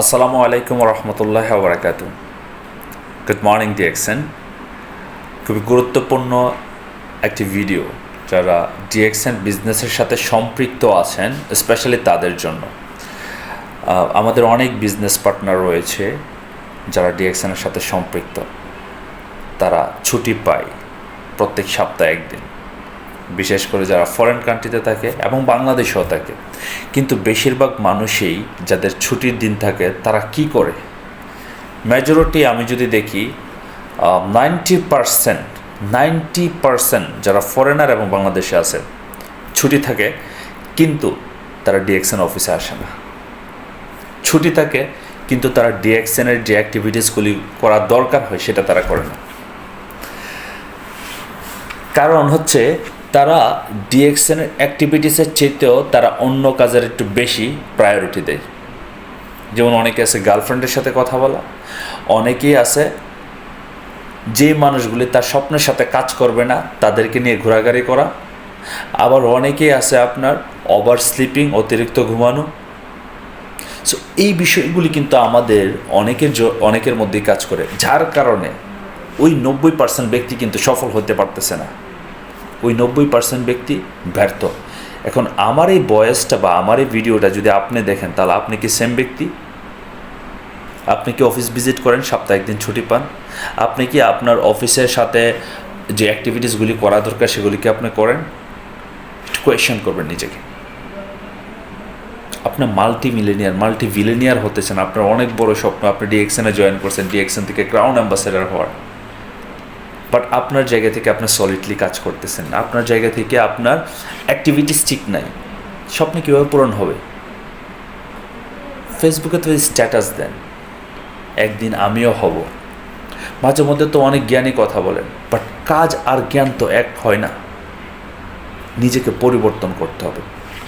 আসসালামু আলাইকুম রহমতুল্লাহ বারাকাত good morning ডিএক্সেন খুবই গুরুত্বপূর্ণ একটি ভিডিও যারা ডিএক্সেন বিজনেসের সাথে সম্পৃক্ত আছেন স্পেশালি তাদের জন্য। আমাদের অনেক বিজনেস পার্টনার রয়েছে যারা ডিএক্সেনের সাথে সম্পৃক্ত। তারা ছুটি পায় প্রত্যেক সপ্তাহে একদিন। বিশেষ করে যারা ফরেন কান্ট্রিতে থাকে এবং বাংলাদেশেও থাকে। কিন্তু বেশিরভাগ মানুষই যাদের ছুটির দিন থাকে, তারা কি করে? মেজরিটি আমি যদি দেখি নাইনটি পারসেন্ট নাইনটি পারসেন্ট যারা ফরেনার এবং বাংলাদেশে আছে, ছুটি থাকে, কিন্তু তারা ডিএক্সএন অফিসে আসে না। ছুটি থাকে, কিন্তু তারা ডিএক্সএনের যে অ্যাক্টিভিটিসগুলি করা দরকার হয়, সেটা তারা করে না। কারণ হচ্ছে তারা ডিএক্সএনের অ্যাক্টিভিটিসের চেয়েতেও তারা অন্য কাজের একটু বেশি প্রায়োরিটি দেয়। যেমন অনেকে আছে গার্লফ্রেন্ডের সাথে কথা বলা, অনেকেই আছে যে মানুষগুলি তার স্বপ্নের সাথে কাজ করবে না, তাদেরকে নিয়ে ঘোরাঘুরি করা। আবার অনেকেই আছে আপনার ওভার স্লিপিং অতিরিক্ত ঘুমানো। সো এই বিষয়গুলি কিন্তু আমাদের অনেকের অনেকের মধ্যেই কাজ করে। যার কারণে ওই নব্বই পার্সেন্ট ব্যক্তি কিন্তু সফল হতে পারতেছে না। ওই নব্বই পার্সেন্ট ব্যক্তি ব্যর্থ। এখন আমার এই বয়সটা বা আমার এই ভিডিওটা যদি আপনি দেখেন, তাহলে আপনি কি সেম ব্যক্তি? আপনি কি অফিস ভিজিট করেন, সপ্তাহে একদিন ছুটি পান? আপনি কি আপনার অফিসের সাথে যে অ্যাক্টিভিটিসগুলি করা দরকার, সেগুলি কি আপনি করেন? কোয়েশন করবেন নিজেকে। আপনি মাল্টি মিলেনিয়ার মাল্টি ভিলেনিয়ার হতেছেন আপনার অনেক বড় স্বপ্ন, আপনি ডিএক্সএনে জয়েন করছেন ডিএক্সএন থেকে ক্রাউন অ্যাম্বাসেডার হওয়ার। বাট আপনার জায়গা থেকে আপনার সলিডলি কাজ করতেছেন আপনার জায়গা থেকে আপনার অ্যাক্টিভিটিস ঠিক নাই। স্বপ্নে কীভাবে পূরণ হবে? ফেসবুকে তো স্ট্যাটাস দেন। একদিন আমিও হব। মাঝে মধ্যে তো অনেক জ্ঞানী কথা বলেন বাট কাজ আর জ্ঞান তো এক হয় না। নিজেকে পরিবর্তন করতে হবে।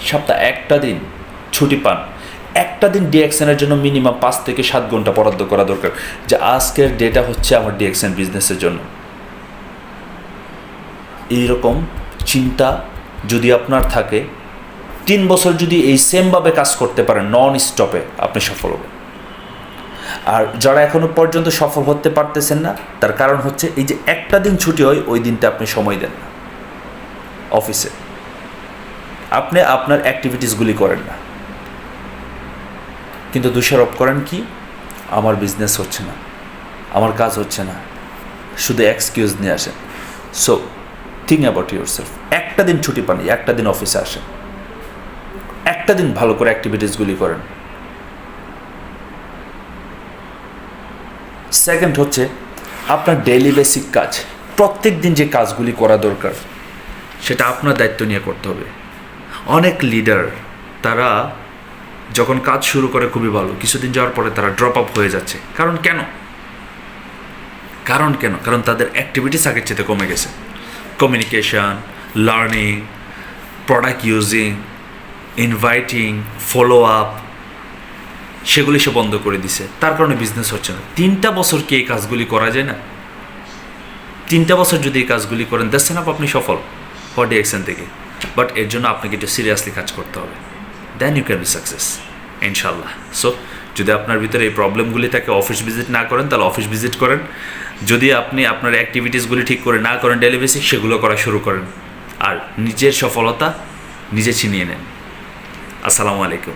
সপ্তাহে একটা দিন ছুটি পান। একটা দিন ডিএক্সএনের জন্য মিনিমাম পাঁচ থেকে সাত ঘণ্টা বরাদ্দ করা দরকার। যে আজকের ডেটা হচ্ছে আমার ডিএক্সএন বিজনেসের জন্য। এইরকম চিন্তা যদি আপনার থাকে, তিন বছর যদি এই সেমভাবে কাজ করতে পারেন নন স্টপে আপনি সফল হবেন। আর যারা এখনও পর্যন্ত সফল হতে পারতেছেন না, তার কারণ হচ্ছে এই যে একটা দিন ছুটি হয়, ওই দিনটা আপনি সময় দেন না। অফিসে। আপনি আপনার অ্যাক্টিভিটিসগুলি করেন না। কিন্তু দোষারোপ করেন কি? আমার বিজনেস হচ্ছে না। আমার কাজ হচ্ছে না। শুধু এক্সকিউজ নিয়ে আসেন। So think about yourself একটা দিন ছুটি পান, একটা দিন অফিসে আসেন। একটা দিন ভালো করে অ্যাক্টিভিটিসগুলি করেন। সেকেন্ড হচ্ছে, আপনার ডেইলি বেসিক কাজ। প্রত্যেক দিন যে কাজগুলি করা দরকার, সেটা আপনার দায়িত্ব নিয়ে করতে হবে। অনেক লিডার তারা যখন কাজ শুরু করে খুবই ভালো, কিছুদিন যাওয়ার পরে তারা ড্রপ আপ হয়ে যাচ্ছে। কারণ কেন? কারণ কেন? কারণ তাদের অ্যাক্টিভিটিস আগের চেয়ে কমে গেছে। Communication learning product using inviting follow up সেগুলি সে বন্ধ করে দিছে। তার কারণে বিজনেস হচ্ছে না। তিনটা বছর কি এই কাজগুলি করা যায় না? তিনটা বছর যদি এই কাজগুলি করেন দেখছেন আপ আপনি সফল। ফর ডিএক্সএন থেকে? বাট এর জন্য আপনাকে একটু সিরিয়াসলি কাজ করতে হবে। Then you can be success ইনশাল্লাহ সো যদি আপনার ভিতরে এই প্রবলেমগুলি থাকে অফিস ভিজিট না করেন, তাহলে অফিস ভিজিট করেন। যদি আপনি আপনার অ্যাক্টিভিটিসগুলি ঠিক করে না করেন ডেলি বেসিক সেগুলো করা শুরু করেন। আর নিজের সফলতা নিজে ছিনিয়ে নেন। আসসালামু আলাইকুম।